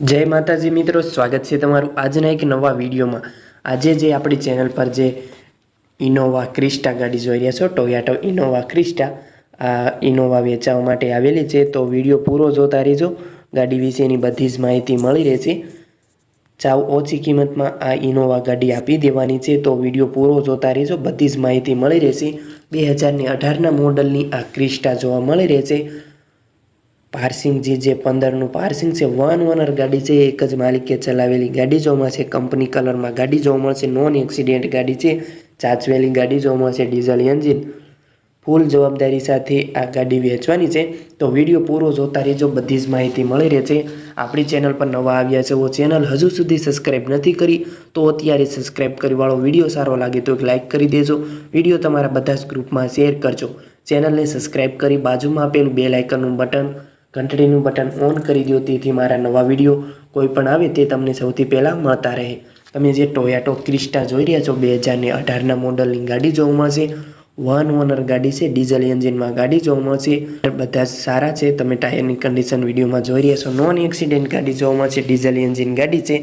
જય માતાજી મિત્રો, સ્વાગત છે તમારું આજના એક નવા વિડીયોમાં. આજે જે આપણી ચેનલ પર જે ઇનોવા ક્રિસ્ટા ગાડી જોઈ રહ્યા છો, ટોયાટો ઇનોવા ક્રિસ્ટા, આ ઇનોવા વેચાવા માટે આવેલી છે, તો વીડિયો પૂરો જોતા રહેજો. ગાડી વિશેની બધી જ માહિતી મળી રહેશે. ચાવ ઓછી કિંમતમાં આ ઇનોવા ગાડી આપી દેવાની છે, તો વીડિયો પૂરો જોતા રહેજો. બધી જ માહિતી મળી રહેશે. બે હજારની અઢારના મોડલની આ ક્રિસ્ટા જોવા મળી રહેશે. પાર્સિંગ જે જે પંદરનું પાર્સિંગ છે, વન ઓનર ગાડી છે, એક જ માલિકે ચલાવેલી ગાડી જોવા મળશે, કંપની કલરમાં ગાડી જોવા મળશે, નોન એક્સિડેન્ટ ગાડી છે, ચાચવેલી ગાડી જોવા મળશે, ડીઝલ એન્જિન. ફૂલ જવાબદારી સાથે આ ગાડી વેચવાની છે. તો વીડિયો પૂરો જોતા રહેજો, બધી જ માહિતી મળી રહે છે આપણી ચેનલ પર નવા આવ્યા છે ઓ ચેનલ હજુ સુધી સબસ્ક્રાઈબ નથી કરી, તો અત્યારે સબસ્ક્રાઈબ કરીવાળો વીડિયો સારો લાગે તો એક લાઇક કરી દેજો. વીડિયો તમારા બધા જ ગ્રુપમાં શેર કરજો. ચેનલને સબસ્ક્રાઈબ કરી બાજુમાં આપેલું બે લાઇકનનું બટન ઘંટડીનું બટન ઓન કરી દો તેથી મારા નવા વીડિયો કોઈ પણ આવે તે તમને સૌથી પહેલાં મળતા રહે. તમે જે ટોયાટો ક્રિસ્ટા જોઈ રહ્યા છો, બે હજારની અઢારના મોડલની ગાડી જોવા મળશે, વન ઓનર ગાડી છે, ડીઝલ એન્જિનમાં ગાડી જોવા મળશે, બધા સારા છે, તમે ટાયરની કન્ડિશન વિડીયોમાં જોઈ રહ્યા છો, નોન એક્સિડન્ટ ગાડી જોવા મળશે, ડીઝલ એન્જિન ગાડી છે,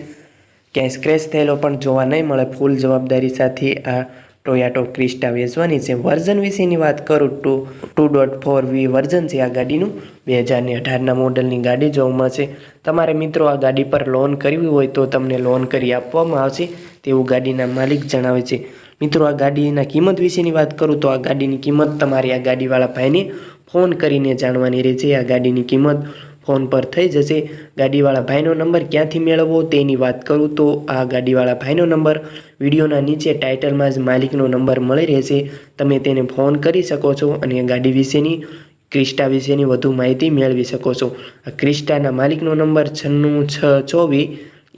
ક્યાંય સ્ક્રેચ થયેલો પણ જોવા નહીં મળે, ફૂલ જવાબદારી સાથે આ ટોયાટો ક્રિસ્ટા વેચવાની છે. વર્ઝન વિશેની વાત કરું two two dot four V version છે આ ગાડીનું. બે હજારને અઢારના મોડલની ગાડી જોવા મળશે તમારે મિત્રો આ ગાડી પર લોન કરવી હોય તો તમને લોન કરી આપવામાં આવશે. તેવું ગાડીના માલિક જણાવે છે. મિત્રો, આ ગાડીના કિંમત વિશેની વાત કરું તો આ ગાડીની કિંમત તમારી આ ગાડીવાળા ભાઈને ફોન કરીને જાણવાની રહેશે. આ ગાડીની કિંમત ફોન પર થઈ જશે. ગાડીવાળા ભાઈનો નંબર ક્યાંથી મેળવવો તેની વાત કરું તો આ ગાડીવાળા ભાઈનો નંબર વિડીયોના નીચે ટાઇટલમાં જ માલિકનો નંબર મળી રહેશે. તમે તેને ફોન કરી શકો છો અને ગાડી વિશેની, ક્રિસ્ટા વિશેની વધુ માહિતી મેળવી શકો છો. આ ક્રિસ્ટાના માલિકનો નંબર છન્નું છ ચોવીસ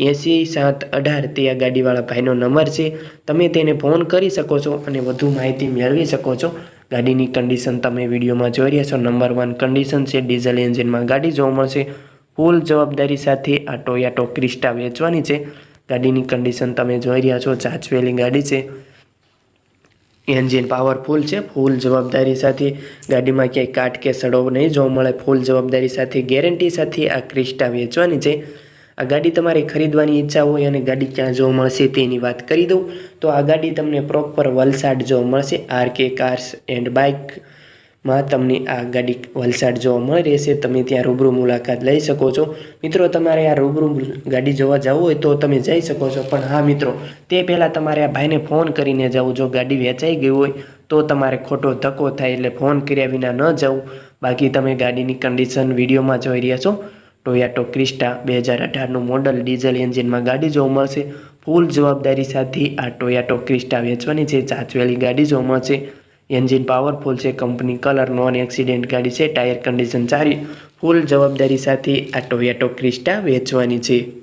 એંસી સાત અઢાર તે આ ગાડીવાળા ભાઈનો નંબર છે. તમે તેને ફોન કરી શકો છો અને વધુ માહિતી મેળવી શકો છો. ગાડીની કન્ડિશન તમે વિડીયોમાં જોઈ રહ્યા છો. નંબર વન કન્ડિશન છે ડીઝલ એન્જિનમાં ગાડી જોવા મળશે. ફૂલ જવાબદારી સાથે આ ટોયાટો ક્રિસ્ટા વેચવાની છે. ગાડીની કન્ડિશન તમે જોઈ રહ્યા છો, ચાચવેલી ગાડી છે. એન્જિન પાવરફુલ છે ફૂલ જવાબદારી સાથે ગાડીમાં ક્યાંય કાટ કે સડો નહીં જોવા મળે. ફૂલ જવાબદારી સાથે ગેરંટી સાથે આ ક્રિસ્ટા વેચવાની છે. આ ગાડી તમારે ખરીદવાની ઈચ્છા હોય અને ગાડી ક્યાં જોવા મળશે તેની વાત કરી દઉં. તો આ ગાડી તમને પ્રોપર વલસાડ જોવા મળશે. આર કે કાર્સ એન્ડ બાઇકમાં તમને આ ગાડી વલસાડ જોવા મળી રહેશે. તમે ત્યાં રૂબરૂ મુલાકાત લઈ શકો છો. મિત્રો, તમારે આ રૂબરૂ ગાડી જોવા જવું હોય તો તમે જઈ શકો છો. પણ હા, મિત્રો, તે પહેલાં તમારે આ ભાઈને ફોન કરીને જવું. જો ગાડી વેચાઈ ગઈ હોય તો તમારે ખોટો ધક્કો થાય એટલે ફોન કર્યા વિના ન જવું. બાકી તમે ગાડીની કન્ડિશન વિડીયોમાં જોઈ રહ્યા છો. ટોયાટો ક્રિસ્ટા બે હજાર અઢારનું મોડલ ડીઝલ એન્જિનમાં ગાડી જોવા મળશે. ફૂલ જવાબદારી સાથે આ ટોયાટો ક્રિસ્ટા વેચવાની છે. ચાચવેલી ગાડી જોવા મળશે. એન્જિન પાવરફુલ છે. કંપની કલર નોન એક્સિડન્ટ ગાડી છે. ટાયર કન્ડિશન સારી. ફૂલ જવાબદારી સાથે આ ટોયાટો ક્રિસ્ટા વેચવાની છે.